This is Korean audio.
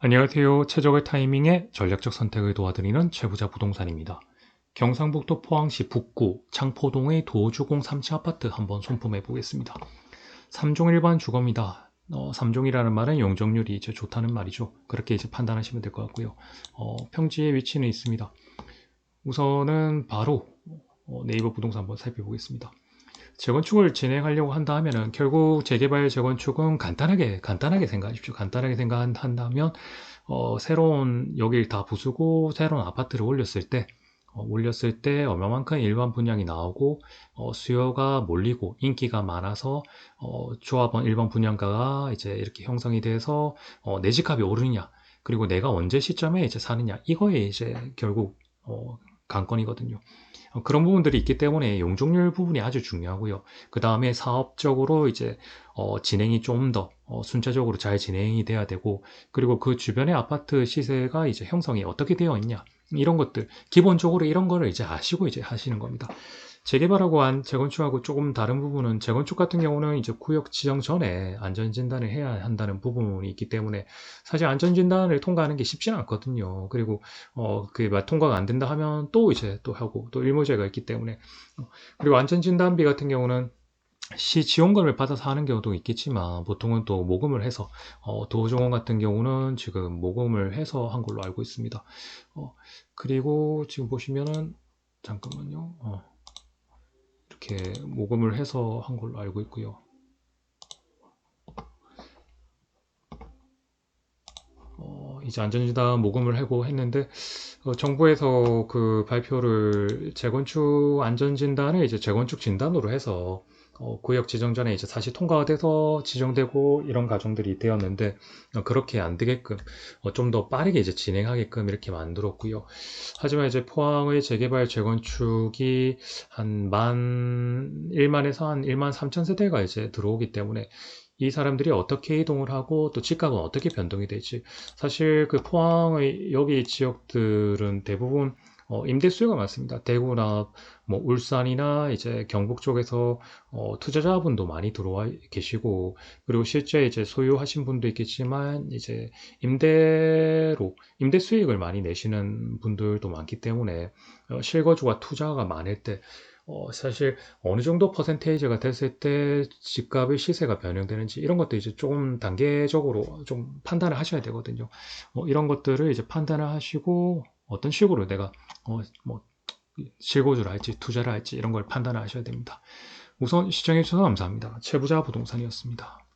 안녕하세요. 최적의 타이밍에 전략적 선택을 도와드리는 최부자 부동산입니다. 경상북도 포항시 북구 창포동의 도주공 3층 아파트 한번 손품해 보겠습니다. 3종 일반 주거입니다. 어, 3종이라는 말은 용적률이 이제 좋다는 말이죠. 그렇게 이제 판단하시면 될 것 같고요. 어, 평지에 위치는 있습니다. 우선은 바로 어, 네이버 부동산 한번 살펴보겠습니다. 재건축을 진행하려고 한다 하면은 결국 재개발 재건축은 간단하게 간단하게 생각하십시오. 간단하게 생각한다면 어, 새로운 여기를 다 부수고 새로운 아파트를 올렸을 때 어, 올렸을 때 얼마만큼 일반 분양이 나오고 어, 수요가 몰리고 인기가 많아서 어, 조합원 일반 분양가가 이제 이렇게 형성이 돼서 어, 내 집값이 오르느냐 그리고 내가 언제 시점에 이제 사느냐 이거에 이제 결국 어, 관건이거든요. 어, 그런 부분들이 있기 때문에 용적률 부분이 아주 중요하고요. 그 다음에 사업적으로 이제 어, 진행이 좀더 어, 순차적으로 잘 진행이 돼야 되고 그리고 그 주변의 아파트 시세가 이제 형성이 어떻게 되어 있냐 이런 것들 기본적으로 이런 거를 이제 아시고 이제 하시는 겁니다. 재개발하고 안 재건축하고 조금 다른 부분은 재건축 같은 경우는 이제 구역 지정 전에 안전진단을 해야 한다는 부분이 있기 때문에 사실 안전진단을 통과하는 게 쉽지는 않거든요. 그리고 어, 그게 통과가 안 된다 하면 또 이제 또 하고 또 일모제가 있기 때문에 어, 그리고 안전진단비 같은 경우는 시 지원금을 받아서 하는 경우도 있겠지만 보통은 또 모금을 해서 어, 도조원 같은 경우는 지금 모금을 해서 한 걸로 알고 있습니다. 어, 그리고 지금 보시면은 잠깐만요. 어. 이렇게 모금을 해서 한 걸로 알고 있고요. 어, 이제 안전진단 모금을 하고 했는데 어, 정부에서 그 발표를 재건축 안전진단을 이제 재건축 진단으로 해서 어, 구역 지정 전에 이제 다시 통과가 돼서 지정되고 이런 과정들이 되었는데 어, 그렇게 안 되게끔 어, 좀 더 빠르게 이제 진행하게끔 이렇게 만들었고요. 하지만 이제 포항의 재개발 재건축이 한 만 1만에서 한 1만 3천 세대가 이제 들어오기 때문에 이 사람들이 어떻게 이동을 하고 또 집값은 어떻게 변동이 될지 사실 그 포항의 여기 지역들은 대부분 어, 임대 수요가 많습니다. 대구나 뭐 울산이나 이제 경북 쪽에서 어, 투자자분도 많이 들어와 계시고 그리고 실제 이제 소유하신 분도 있겠지만 이제 임대로 임대 수익을 많이 내시는 분들도 많기 때문에 어, 실거주가 투자가 많을 때 어, 사실 어느 정도 퍼센테이지가 됐을 때 집값의 시세가 변형되는지 이런 것도 이제 조금 단계적으로 좀 판단을 하셔야 되거든요. 어, 이런 것들을 이제 판단을 하시고 어떤 식으로 내가 어, 뭐 실고주를 할지 투자를 할지 이런 걸 판단을 하셔야 됩니다. 우선 시청해주셔서 감사합니다. 최부자 부동산이었습니다.